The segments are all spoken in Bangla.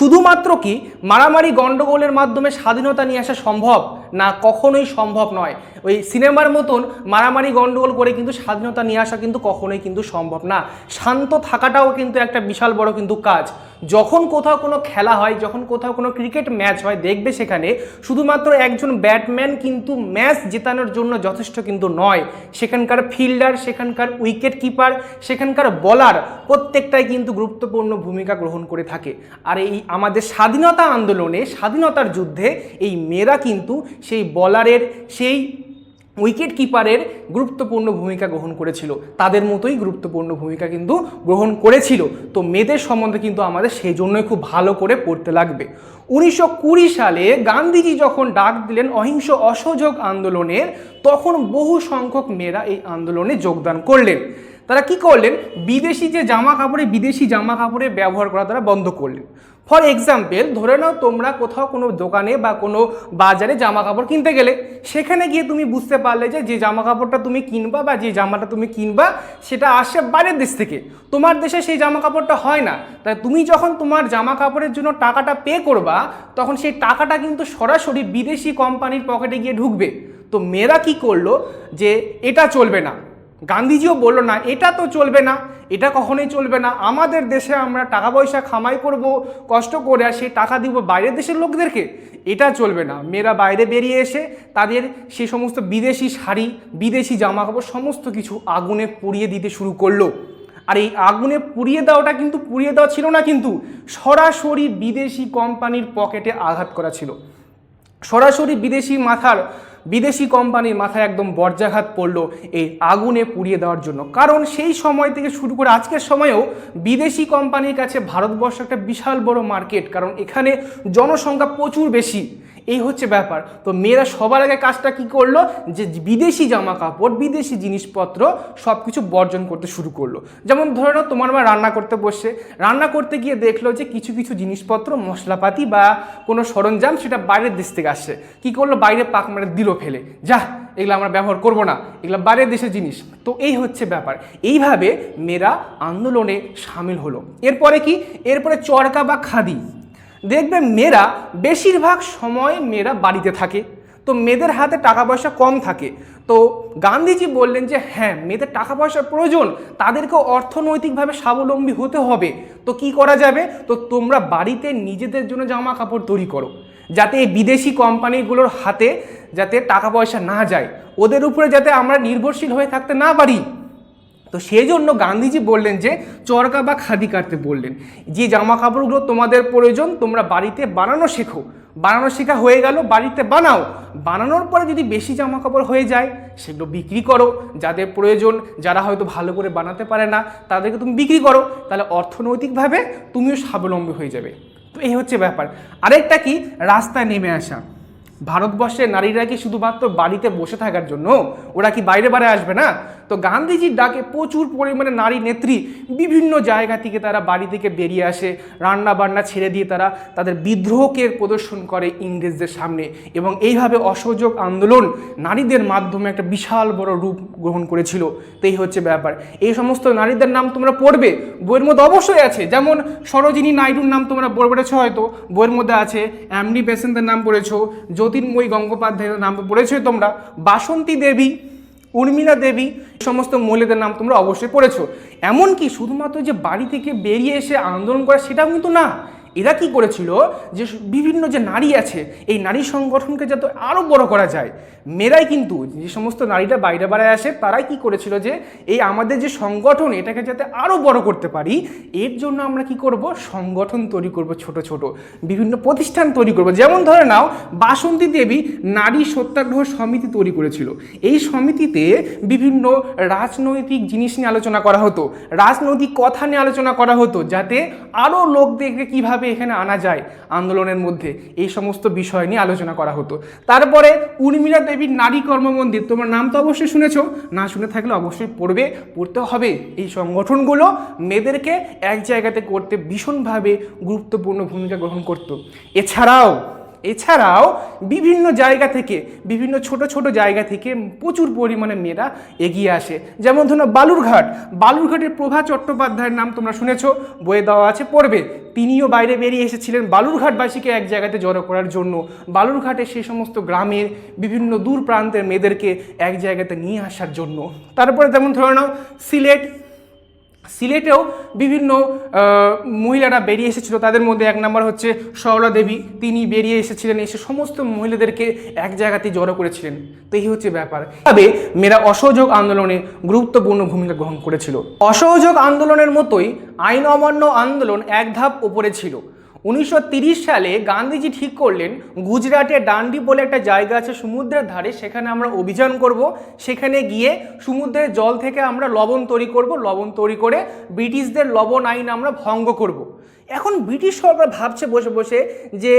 শুধুমাত্র কি মারামারি গণ্ডগোলের মাধ্যমে স্বাধীনতা নিয়ে আসা সম্ভব? না কখনোই সম্ভব নয়। ওই সিনেমার মতন মারামারি গণ্ডগোল করে কিন্তু স্বাধীনতা নিয়ে আসা কিন্তু কখনোই কিন্তু সম্ভব না। শান্ত থাকাটাও কিন্তু একটা বিশাল বড় কিন্তু কাজ। যখন কোথাও কোনো খেলা হয়, যখন কোথাও কোনো ক্রিকেট ম্যাচ হয়, দেখবে সেখানে শুধুমাত্র একজন ব্যাটম্যান কিন্তু ম্যাচ জেতানোর জন্য যথেষ্ট কিন্তু নয়। সেখানকার ফিল্ডার, সেখানকার উইকেট কিপার সেখানকার বলার প্রত্যেকটাই কিন্তু গুরুত্বপূর্ণ ভূমিকা গ্রহণ করে থাকে। আর এই আমাদের স্বাধীনতা আন্দোলনে, স্বাধীনতার যুদ্ধে এই মেয়েরা কিন্তু সেই বলারের সেই উইকেট কিপারের গুরুত্বপূর্ণ ভূমিকা গ্রহণ করেছিল। তাদের মতোই গুরুত্বপূর্ণ ভূমিকা কিন্তু গ্রহণ করেছিল। তো মেয়েদের সম্বন্ধে কিন্তু আমাদের সেই জন্যই খুব ভালো করে পড়তে লাগবে। উনিশশো কুড়ি সালে গান্ধীজি যখন ডাক দিলেন অহিংস অসহযোগ আন্দোলনের তখন বহু সংখ্যক মেয়েরা এই আন্দোলনে যোগদান করলেন। তারা কি করলেন? বিদেশি যে জামা কাপড়ে, বিদেশি জামা কাপড়ে ব্যবহার করা তারা বন্ধ করলেন। ফর এক্সাম্পল ধরে নাও তোমরা কোথাও কোনো দোকানে বা কোনো বাজারে জামা কাপড় কিনতে গেলে, সেখানে গিয়ে তুমি বুঝতে পারলে যে যে জামা কাপড়টা তুমি কিনবা বা যে জামাটা তুমি কিনবা, সেটা আসে বাইরের দেশ থেকে। তোমার দেশে সেই জামা কাপড়টা হয় না। তাই তুমি যখন তোমার জামা কাপড়ের জন্য টাকাটা পে করবা, তখন সেই টাকাটা কিন্তু সরাসরি বিদেশি কোম্পানির পকেটে গিয়ে ঢুকবে। তো মেয়েরা কি করল? যে এটা চলবে না। গান্ধীজিও বলল না, এটা তো চলবে না, এটা কখনোই চলবে না। আমাদের দেশে আমরা টাকা পয়সা খামাই করব, কষ্ট করে আর সেই টাকা দিব বাইরের দেশের লোকদেরকে। এটা চলবে না। মেয়েরা বাইরে বেরিয়ে এসে তাদের সে সমস্ত বিদেশি শাড়ি, বিদেশি জামা কাপড় সমস্ত কিছু আগুনে পুড়িয়ে দিতে শুরু করল। আর এই আগুনে পুড়িয়ে দেওয়াটা কিন্তু পুড়িয়ে দেওয়া ছিল না কিন্তু সরাসরি বিদেশি কোম্পানির পকেটে আঘাত করা ছিল। সরাসরি বিদেশি মাথার বিদেশি কোম্পানির মাথায় একদম বর্জাঘাত পড়ল এই আগুনে পুড়িয়ে দেওয়ার জন্য। কারণ সেই সময় থেকে শুরু করে আজকের সময়েও বিদেশি কোম্পানির কাছে ভারতবর্ষ একটা বিশাল বড় মার্কেট, কারণ এখানে জনসংখ্যা প্রচুর বেশি। এই হচ্ছে ব্যাপার। তো মেয়েরা সবার আগে কাজটা কি করল? যে বিদেশি জামা কাপড় বিদেশি জিনিসপত্র সব কিছু বর্জন করতে শুরু করল। যেমন ধরে নাও, তোমার মা রান্না করতে বসছে রান্না করতে গিয়ে দেখল যে কিছু কিছু জিনিসপত্র, মশলাপাতি বা কোনো সরঞ্জাম সেটা বাইরের দেশ থেকে আসছে কি করল? বাইরে পাক মানে দিল ফেলে। যা, এগুলো আমরা ব্যবহার করব না। এগুলো বাইরের দেশের জিনিস। তো এই হচ্ছে ব্যাপার। এইভাবে মেয়েরা আন্দোলনে সামিল হলো। এরপরে কি? এরপরে চরকা বা খাদি। দেখবে মেয়েরা বেশিরভাগ সময় মেয়েরা বাড়িতে থাকে। তো মেয়েদের হাতে টাকা পয়সা কম থাকে। তো গান্ধীজি বললেন যে হ্যাঁ মেয়েদের টাকা পয়সার প্রয়োজন। তাদেরকে অর্থনৈতিকভাবে স্বাবলম্বী হতে হবে। তো কি করা যাবে? তো তোমরা বাড়িতে নিজেদের জন্য জামা কাপড় তৈরি করো। যাতে এই বিদেশি কোম্পানিগুলোর হাতে যাতে টাকা পয়সা না যায়। ওদের উপরে যাতে আমরা নির্ভরশীল হয়ে থাকতে না পারি। তো সেই জন্য গান্ধীজি বললেন যে, চরকা বা খাদি কাটতে বললেন। যে জামা কাপড়গুলো তোমাদের প্রয়োজন, তোমরা বাড়িতে বানানো শেখো। বানানো শেখা হয়ে গেল, বাড়িতে বানাও। বানানোর পরে যদি বেশি জামা কাপড় হয়ে যায়, সেগুলো বিক্রি করো। যাদের প্রয়োজন, যারা হয়তো ভালো করে বানাতে পারে না, তাদেরকে তুমি বিক্রি করো। তাহলে অর্থনৈতিকভাবে তুমিও স্বাবলম্বী হয়ে যাবে। তো এই হচ্ছে ব্যাপার। আরেকটা কি? রাস্তায় নেমে আসা। ভারতবর্ষের নারীরা কি শুধুমাত্র বাড়িতে বসে থাকার জন্য? ওরা কি বাইরে বাইরে আসবে না? তো গান্ধীজির ডাকে প্রচুর পরিমাণে নারী নেত্রী বিভিন্ন জায়গা থেকে তারা বাড়ি থেকে বেরিয়ে আসে রান্না বান্না ছেড়ে দিয়ে তারা তাদের বিদ্রোহকে প্রদর্শন করে ইংরেজদের সামনে। এবং এইভাবে অসহযোগ আন্দোলন নারীদের মাধ্যমে একটা বিশাল বড় রূপ গ্রহণ করেছিল। তো এই হচ্ছে ব্যাপার। এই সমস্ত নারীদের নাম তোমরা পড়বে। বইয়ের মধ্যে অবশ্যই আছে। যেমন সরোজিনী নাইডুর নাম তোমরা পড়েছ হয়তো। বইয়ের মধ্যে আছে অ্যামনি বেসেন্টের নাম পড়েছো, জ্যোতির্ময়ী গঙ্গোপাধ্যায়ের নাম পড়েছো তোমরা, বাসন্তী দেবী উর্মিলা দেবী সমস্ত মহিলাদের নাম তোমরা অবশ্যই পড়েছো। এমনকি শুধুমাত্র যে বাড়ি থেকে বেরিয়ে এসে আন্দোলন করা সেটাও কিন্তু না। এরা কি করেছিল যে বিভিন্ন যে নারী আছে, এই নারী সংগঠনকে যাতে আরও বড় করা যায়। মেয়েরাই কিন্তু যে সমস্ত নারীরা বাইরে বাইরে আসে, তারাই কি করেছিল যে এই আমাদের যে সংগঠন, এটাকে যাতে আরও বড় করতে পারি, এর জন্য আমরা কি করব? সংগঠন তৈরি করব ছোট ছোট। বিভিন্ন প্রতিষ্ঠান তৈরি করব। যেমন ধরে নাও, বাসন্তী দেবী নারী সত্যাগ্রহ সমিতি তৈরি করেছিল। এই সমিতিতে বিভিন্ন রাজনৈতিক জিনিস নিয়ে আলোচনা করা হতো। রাজনৈতিক কথা নিয়ে আলোচনা করা হতো, যাতে আরও লোক লোকদেরকে কীভাবে এখানে আনা যায় আন্দোলনের মধ্যে? এই সমস্ত বিষয় নিয়ে আলোচনা করা হতো। তারপরে উর্মিলা দেবীর নারী কর্মমন্দির তোমার নাম তো অবশ্যই শুনেছ, না শুনে থাকলে অবশ্যই পড়বে, পড়তে হবে। এই সংগঠনগুলো মেয়েদেরকে এক জায়গাতে করতে ভীষণভাবে গুরুত্বপূর্ণ ভূমিকা গ্রহণ করত। এছাড়াও এছাড়াও বিভিন্ন জায়গা থেকে, বিভিন্ন ছোট ছোট জায়গা থেকে প্রচুর পরিমাণে মেয়েরা এগিয়ে আসে। যেমন ধরুন বালুরঘাট। বালুরঘাটের প্রভা চট্টোপাধ্যায়ের নাম তোমরা শুনেছ, বইয়ে দেওয়া আছে, পড়বে। তিনিও বাইরে বেরিয়ে এসেছিলেন বালুরঘাটবাসীকে এক জায়গাতে জড়ো করার জন্য। বালুরঘাটে সেই সমস্ত গ্রামের বিভিন্ন দূর প্রান্তের মেয়েদেরকে এক জায়গাতে নিয়ে আসার জন্য। তারপরে যেমন ধরে নাও, সিলেট সিলেটেও বিভিন্ন মহিলারা বেরিয়ে এসেছিল। তাদের মধ্যে এক নম্বর হচ্ছে সরলা দেবী। তিনি বেরিয়ে এসেছিলেন, এসে সমস্ত মহিলাদেরকে এক জায়গাতে জড়ো করেছিলেন। তো এই হচ্ছে ব্যাপার। তবে মেয়েরা অসহযোগ আন্দোলনে গুরুত্বপূর্ণ ভূমিকা গ্রহণ করেছিল। অসহযোগ আন্দোলনের মতোই আইন অমান্য আন্দোলন এক ধাপ ওপরে ছিল। উনিশশো সালে গান্ধীজি ঠিক করলেন, গুজরাটে ডান্ডি বলে একটা জায়গা আছে সমুদ্রের ধারে, সেখানে আমরা অভিযান করব। সেখানে গিয়ে সমুদ্রের জল থেকে আমরা লবণ তৈরি করব, লবণ তৈরি করে ব্রিটিশদের লবণ আইন আমরা ভঙ্গ করব। এখন ব্রিটিশ সরকার ভাবছে বসে বসে যে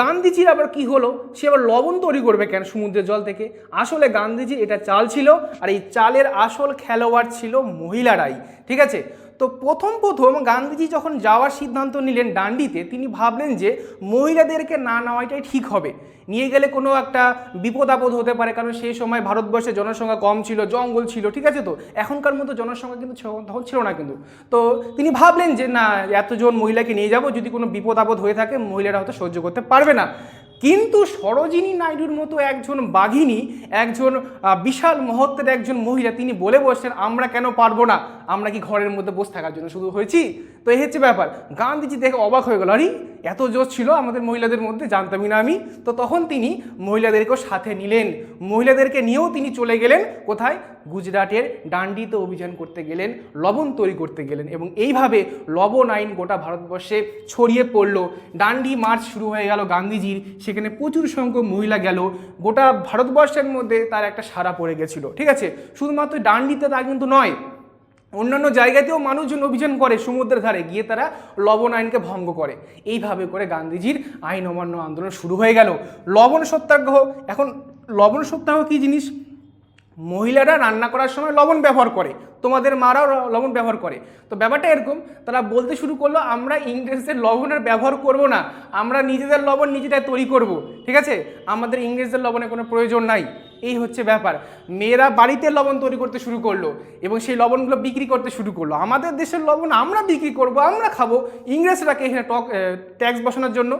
গান্ধীজির আবার কি হলো? সে আবার লবণ তৈরি করবে কেন সমুদ্রের জল থেকে? আসলে গান্ধীজি এটা চাল ছিল, আর এই চালের আসল খেলোয়াড় ছিল মহিলারাই, ঠিক আছে? তো প্রথম প্রথম গান্ধীজি যখন যাওয়ার সিদ্ধান্ত নিলেন ডান্ডিতে, তিনি ভাবলেন যে মহিলাদেরকে না নেওয়াটাই ঠিক হবে। নিয়ে গেলে কোনো একটা বিপদ আপদ হতে পারে, কারণ সেই সময় ভারতবর্ষে জনসংখ্যা কম ছিল, জঙ্গল ছিল, ঠিক আছে তো? এখনকার মতো জনসংখ্যা কিন্তু তখন ছিল না কিন্তু। তো তিনি ভাবলেন যে না, এতজন মহিলাকে নিয়ে যাব, যদি কোনো বিপদ আপদ হয়ে থাকে, মহিলারা হয়তো সহ্য করতে পারবে না। কিন্তু সরোজিনী নাইডুর মতো একজন বাঘিনী, একজন বিশাল মহত্বের একজন মহিলা তিনি বলে বসছেন, আমরা কেন পারব না? আমরা কি ঘরের মধ্যে বসে থাকার জন্য শুধু হয়েছি? তো এই হচ্ছে ব্যাপার। গান্ধীজি দেখে অবাক হয়ে গেল, আরে, এত জোর ছিল আমাদের মহিলাদের মধ্যে, জানতামই না আমি। তো তখন তিনি মহিলাদেরকেও সাথে নিলেন। মহিলাদেরকে নিয়েও তিনি চলে গেলেন, কোথায়? গুজরাটের ডান্ডিতে অভিযান করতে গেলেন, লবণ তৈরি করতে গেলেন এবং এইভাবে লবণ আইন গোটা ভারতবর্ষে ছড়িয়ে পড়ল। ডান্ডি মার্চ শুরু হয়ে গেল গান্ধীজির, সেখানে প্রচুর সংখ্যক মহিলা গেল। গোটা ভারতবর্ষের মধ্যে তার একটা সারা পড়ে গেছিল, ঠিক আছে? শুধুমাত্র ডান্ডিতে তা কিন্তু নয় অন্যান্য জায়গাতেও মানুষজন অভিযান করে সমুদ্রের ধারে, গিয়ে তারা লবণ আইনকে ভঙ্গ করে। এইভাবে করে গান্ধীজির আইন অমান্য আন্দোলন শুরু হয়ে গেল। লবণ সত্যাগ্রহ, এখন লবণ সত্যাগ্রহ কী জিনিস? মহিলারা রান্না করার সময় লবণ ব্যবহার করে, তোমাদের মারাও লবণ ব্যবহার করে। তো ব্যাপারটা এরকম, তারা বলতে শুরু করল, আমরা ইংরেজদের লবণের ব্যবহার করব না, আমরা নিজেদের লবণ নিজেরাই তৈরি করব। ঠিক আছে? আমাদের ইংরেজদের লবণের কোনো প্রয়োজন নাই। এই হচ্ছে ব্যাপার। মেয়েরা বাড়িতে লবণ তৈরি করতে শুরু করল এবং সেই লবণগুলো বিক্রি করতে শুরু করল। আমাদের দেশের লবণ আমরা বিক্রি করব, আমরা খাব। ইংরেজরা কে এখানে টক ট্যাক্স বসানোর জন্য?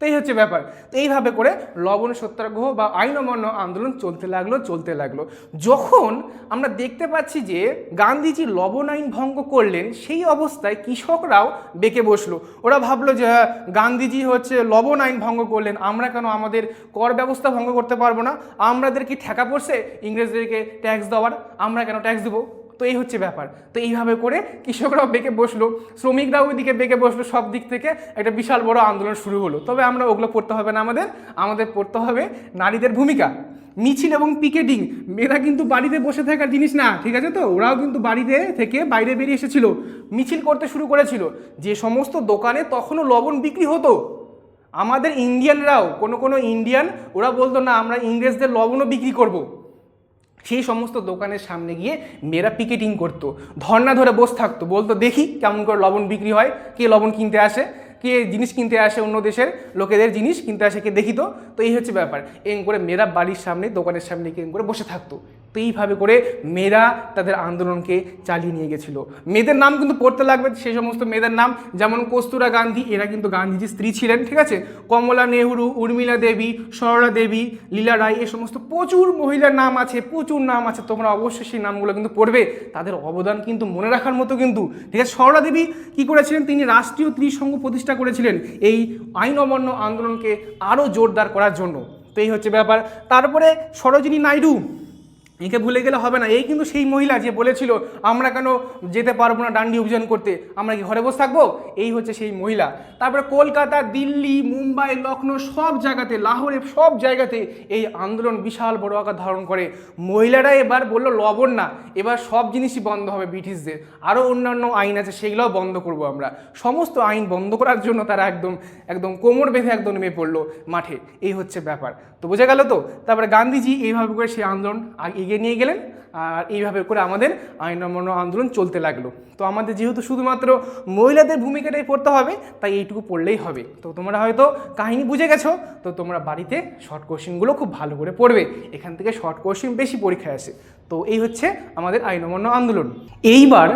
তো এই হচ্ছে ব্যাপার। তো এইভাবে করে লবণ সত্যাগ্রহ বা আইন অমান্য আন্দোলন চলতে লাগল চলতে লাগল। যখন আমরা দেখতে পাচ্ছি যে গান্ধীজি লবণ আইন ভঙ্গ করলেন সেই অবস্থায় কৃষকরাও বেঁকে বসল। ওরা ভাবলো যে হ্যাঁ, গান্ধীজি হচ্ছে লবণ আইন ভঙ্গ করলেন আমরা কেন আমাদের কর ব্যবস্থা ভঙ্গ করতে পারব না? আমাদের কি ঠেকা পড়ছে? ইংরেজদেরকে ট্যাক্স দেওয়ার আমরা কেন ট্যাক্স দেবো? তো এই হচ্ছে ব্যাপার। তো এইভাবে করে কৃষকরাও বেঁকে বসল, শ্রমিকরাও ওইদিকে বেঁকে বসল, সব দিক থেকে একটা বিশাল বড় আন্দোলন শুরু হলো। তবে আমরা ওগুলো পড়তে হবে না আমাদের আমাদের পড়তে হবে নারীদের ভূমিকা। মিছিল এবং পিকেটিং, মেয়েরা কিন্তু বাড়িতে বসে থাকার জিনিস না, ঠিক আছে তো? ওরাও কিন্তু বাড়িতে থেকে বাইরে বেরিয়ে এসেছিল, মিছিল করতে শুরু করেছিল। যে সমস্ত দোকানে তখনও লবণ বিক্রি হতো। আমাদের ইন্ডিয়ানরাও, কোনো কোনো ইন্ডিয়ান, ওরা বলতো, না, আমরা ইংরেজদের লবণও বিক্রি করব। সেই সমস্ত দোকানের সামনে গিয়ে মেয়েরা পিকেটিং করতো। ধর্না ধরে বসে থাকতো। বলতো, দেখি কেমন করে লবণ বিক্রি হয়। কে লবণ কিনতে আসে? কে জিনিস কিনতে আসে অন্য দেশের? লোকেদের জিনিস কিনতে আসে, কে দেখিত তো। এই হচ্ছে ব্যাপার। এম করে মেয়েরা বাড়ির সামনে, দোকানের সামনে এম করে বসে থাকতো। তো এইভাবে করে মেয়েরা তাদের আন্দোলনকে চালিয়ে নিয়ে গেছিল। মেয়েদের নাম কিন্তু পড়তে লাগবে সেই সমস্ত মেয়েদের নাম। যেমন কস্তুরা গান্ধী, এরা কিন্তু গান্ধীজির স্ত্রী ছিলেন, ঠিক আছে? কমলা নেহরু, উর্মিলা দেবী, সরলা দেবী, লীলা রায়, এ সমস্ত প্রচুর মহিলার নাম আছে, প্রচুর নাম আছে, তোমরা অবশ্যই সেই নামগুলো কিন্তু পড়বে। তাদের অবদান কিন্তু মনে রাখার মতো কিন্তু, ঠিক আছে? সরলা দেবী কী করেছিলেন? তিনি রাষ্ট্রীয় ত্রিসংঘ প্রতিষ্ঠা করেছিলেন এই আইন অমান্য আন্দোলনকে আরও জোরদার করার জন্য। তো এই হচ্ছে ব্যাপার। তারপরে সরোজিনী নাইডু একে ভুলে গেলে হবে না। এই কিন্তু সেই মহিলা যে বলেছিল, আমরা কেন যেতে পারব না ডান্ডি অভিযান করতে? আমরা কি ঘরে বসে থাকব? এই হচ্ছে সেই মহিলা। তারপরে কলকাতা, দিল্লি, মুম্বাই, লখনৌ সব জায়গাতে, লাহোরে সব জায়গাতে এই আন্দোলন বিশাল বড় আকার ধারণ করে। মহিলারা এবার বলল, লবণ না, এবার সব জিনিসই বন্ধ হবে ব্রিটিশদের। আরও অন্যান্য আইন আছে, সেগুলোও বন্ধ করব আমরা। সমস্ত আইন বন্ধ করার জন্য তারা একদম একদম কোমর বেঁধে একদম নেমে পড়ল মাঠে। এই হচ্ছে ব্যাপার। তো বোঝা গেল তো? তারপরে গান্ধীজি এইভাবে করে সেই আন্দোলন এগিয়ে নিয়ে গেলেন আর এইভাবে করে আমাদের আইন অমান্য আন্দোলন চলতে লাগল। তো আমাদের যেহেতু শুধুমাত্র মহিলাদের ভূমিকাটাই পড়তে হবে, তাই এইটুকু পড়লেই হবে। তো তোমরা হয়তো কাহিনী বুঝে গেছো, তো তোমরা বাড়িতে শর্ট কোশ্চেনগুলো খুব ভালো করে পড়বে। এখান থেকে শর্ট কোশ্চেন বেশি পরীক্ষায় আসে। তো এই হচ্ছে আমাদের আইন অমান্য আন্দোলন। এইবার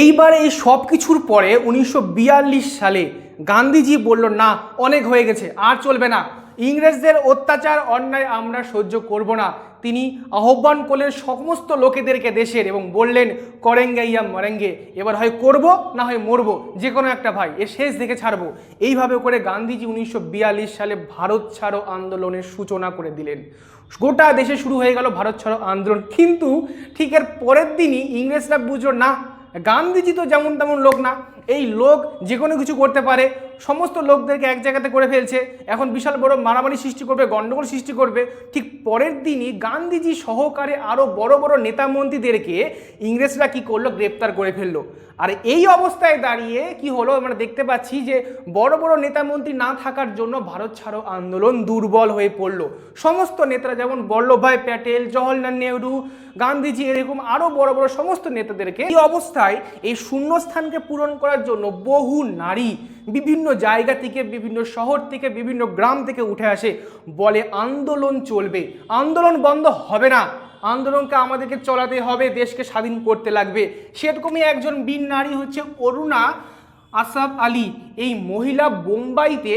এইবার এই সব কিছুর পরে উনিশশো বিয়াল্লিশ সালে গান্ধীজি বলল, না, অনেক হয়ে গেছে, আর চলবে না। ইংরেজদের অত্যাচার, অন্যায় আমরা সহ্য করব না। তিনি আহ্বান করলেন সমস্ত লোকেদেরকে দেশের এবং বললেন, করেঙ্গে ইয়া মরেঙ্গে, এবার হয় করব না হয় মরব, যে কোনো একটা ভাই, এর শেষ দেখে ছাড়বো। এইভাবে করে গান্ধীজি উনিশশো বিয়াল্লিশ সালে ভারত ছাড়ো আন্দোলনের সূচনা করে দিলেন। গোটা দেশে শুরু হয়ে গেল ভারত ছাড়ো আন্দোলন। কিন্তু ঠিক এর পরের দিনই ইংরেজরা বুঝলো, না, গান্ধীজি তো যেমন তেমন লোক না এই লোক যে কোনো কিছু করতে পারে। সমস্ত লোকদেরকে এক জায়গাতে করে ফেলছে। এখন বিশাল বড় মারামারি সৃষ্টি করবে গণ্ডগোল সৃষ্টি করবে। ঠিক পরের দিনই গান্ধীজি সহকারে আরও বড় বড় নেতা মন্ত্রীদেরকে ইংরেজরা কি করল? গ্রেপ্তার করে ফেলল। আর এই অবস্থায় দাঁড়িয়ে কি হলো? আমরা দেখতে পাচ্ছি যে বড় বড় নেতা মন্ত্রী না থাকার জন্য ভারত ছাড়ো আন্দোলন দুর্বল হয়ে পড়ল। সমস্ত নেতারা যেমন বল্লভভাই প্যাটেল, জওহরলাল নেহরু, গান্ধীজি, এরকম আরও বড় বড় সমস্ত নেতাদেরকে এই অবস্থায় এই শূন্যস্থানকে পূরণ করার জন্য বহু নারী বিভিন্ন জায়গা থেকে, বিভিন্ন শহর থেকে, বিভিন্ন গ্রাম থেকে উঠে আসে। বলে আন্দোলন চলবে। আন্দোলন বন্ধ হবে না। আন্দোলনকে আমাদেরকে চলাতে হবে, দেশকে স্বাধীন করতে লাগবে। সেরকমই একজন বীর নারী হচ্ছে অরুণা আসাফ আলী। এই মহিলা বোম্বাইতে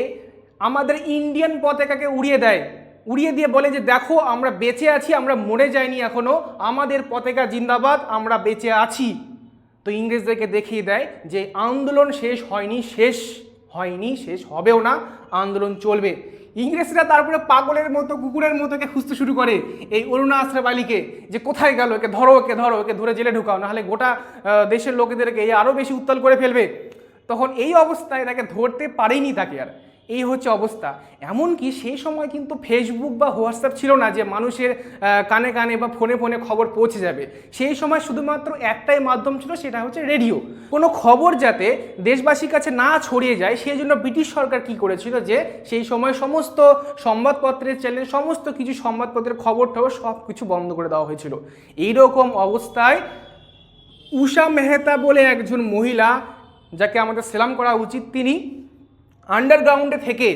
আমাদের ইন্ডিয়ান পতাকাকে উড়িয়ে দেয়। উড়িয়ে দিয়ে বলে যে, দেখো, আমরা বেঁচে আছি, আমরা মরে যাইনি এখনও। আমাদের পতাকা জিন্দাবাদ, আমরা বেঁচে আছি। তো ইংরেজদেরকে দেখিয়ে দেয় যে আন্দোলন শেষ হয়নি শেষ হয়নি, শেষ হবেও না, আন্দোলন চলবে। ইংরেজরা তারপরে পাগলের মতো, কুকুরের মতো একে খুঁজতে শুরু করে এই অরুণা আশ্রয় আলীকে যে কোথায় গেল, একে ধরো একে ধরো, একে ধরে জেলে ঢুকাও, নাহলে গোটা দেশের লোকেদেরকে এই আরও বেশি উত্তাল করে ফেলবে। তখন এই অবস্থায় তাকে ধরতে পারেনি তাকে আর। এই হচ্ছে অবস্থা। এমনকি সেই সময় কিন্তু ফেসবুক বা হোয়াটসঅ্যাপ ছিল না যে মানুষের কানে কানে বা ফোনে ফোনে খবর পৌঁছে যাবে। সেই সময় শুধুমাত্র একটাই মাধ্যম ছিল, সেটা হচ্ছে রেডিও। কোনো খবর যাতে দেশবাসীর কাছে না ছড়িয়ে যায়, সেই জন্য ব্রিটিশ সরকার কি করেছিল যে, সেই সময় সমস্ত সংবাদপত্রের চ্যানেল সমস্ত কিছু সংবাদপত্রের খবর টবর সব কিছু বন্ধ করে দেওয়া হয়েছিল। এইরকম অবস্থায় উষা মেহতা বলে একজন মহিলা, যাকে আমাদের সেলাম করা উচিত, তিনি আন্ডারগ্রাউন্ডে থেকে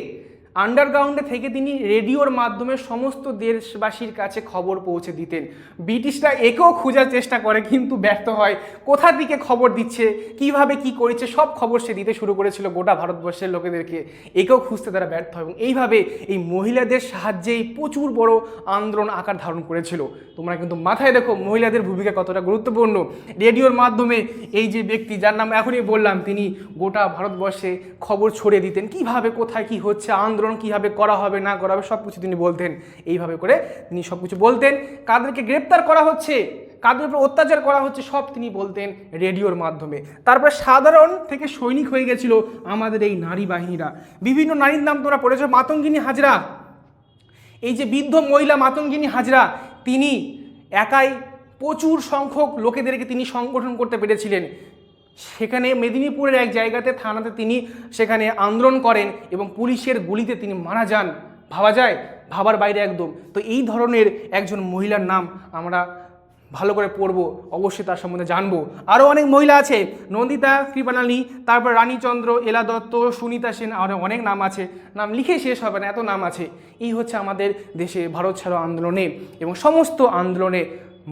আন্ডারগ্রাউন্ডে থেকে তিনি রেডিওর মাধ্যমে সমস্ত দেশবাসীর কাছে খবর পৌঁছে দিতেন। ব্রিটিশরা একেও খোঁজার চেষ্টা করে, কিন্তু ব্যর্থ হয়। কোথা দিকে খবর দিচ্ছে, কীভাবে কি করেছে, সব খবর সে দিতে শুরু করেছিল গোটা ভারতবর্ষের লোকেদেরকে। একেও খুঁজতে তারা ব্যর্থ হয় এবং এইভাবে এই মহিলাদের সাহায্যেই প্রচুর বড় আন্দোলন আকার ধারণ করেছিল। তোমরা কিন্তু মাথায় দেখো মহিলাদের ভূমিকা কতটা গুরুত্বপূর্ণ। রেডিওর মাধ্যমে এই যে ব্যক্তি, যার নাম এখনই বললাম, তিনি গোটা ভারতবর্ষে খবর ছড়িয়ে দিতেন। কীভাবে, কোথায়, কি হচ্ছে আন্দোলন কীভাবে করা হবে, না করা হবে সব কিছু তিনি বলতেন। এইভাবে করে তিনি সব কিছু বলতেন। কাদেরকে গ্রেপ্তার করা হচ্ছে, কাদের উপর অত্যাচার করা হচ্ছে, সব তিনি বলতেন রেডিওর মাধ্যমে। তারপরে সাধারণ থেকে সৈনিক হয়ে গেছিল আমাদের এই নারী বাহিনীরা। বিভিন্ন নারীর নাম তোমরা পড়েছ, মাতঙ্গিনী হাজরা। এই যে বৃদ্ধ মহিলা মাতঙ্গিনী হাজরা, তিনি একাই প্রচুর সংখ্যক লোকেদেরকে তিনি সংগঠন করতে পেরেছিলেন। সেখানে মেদিনীপুরের এক জায়গাতে থানাতে তিনি সেখানে আন্দোলন করেন এবং পুলিশের গুলিতে তিনি মারা যান। ভাবা যায়, ভাবার বাইরে একদম। তো এই ধরনের একজন মহিলার নাম আমরা ভালো করে পড়ব, অবশ্যই তার সম্বন্ধে জানব। আরও অনেক মহিলা আছে, নন্দিতা কৃপানালী তারপর রানীচন্দ্র, এলা দত্ত, সুনিতা সেন আরও অনেক নাম আছে। নাম লিখে শেষ হবে না, এত নাম আছে। এই হচ্ছে আমাদের দেশে ভারত ছাড়ো আন্দোলনে এবং সমস্ত আন্দোলনে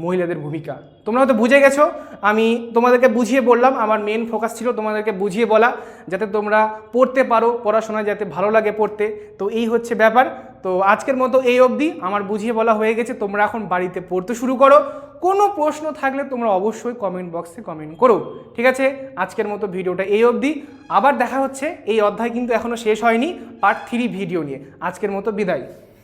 মহিলাদের ভূমিকা। তোমরা হয়তো বুঝে গেছো, আমি তোমাদেরকে বুঝিয়ে বললাম, আমার মেন ফোকাস ছিল তোমাদেরকে বুঝিয়ে বলা, যাতে তোমরা পড়তে পারো পড়াশোনা যাতে ভালো লাগে পড়তে। তো এই হচ্ছে ব্যাপার। তো আজকের মতো এই অবধি, আমার বুঝিয়ে বলা হয়ে গেছে, তোমরা এখন বাড়িতে পড়তে শুরু করো। কোনো প্রশ্ন থাকলে তোমরা অবশ্যই কমেন্ট বক্সে কমেন্ট করো। ঠিক আছে? আজকের মতো ভিডিওটা এই অবধি। আবার দেখা হচ্ছে, এই অধ্যায় কিন্তু এখনও শেষ হয়নি পার্ট থ্রি ভিডিও নিয়ে। আজকের মতো বিদায়।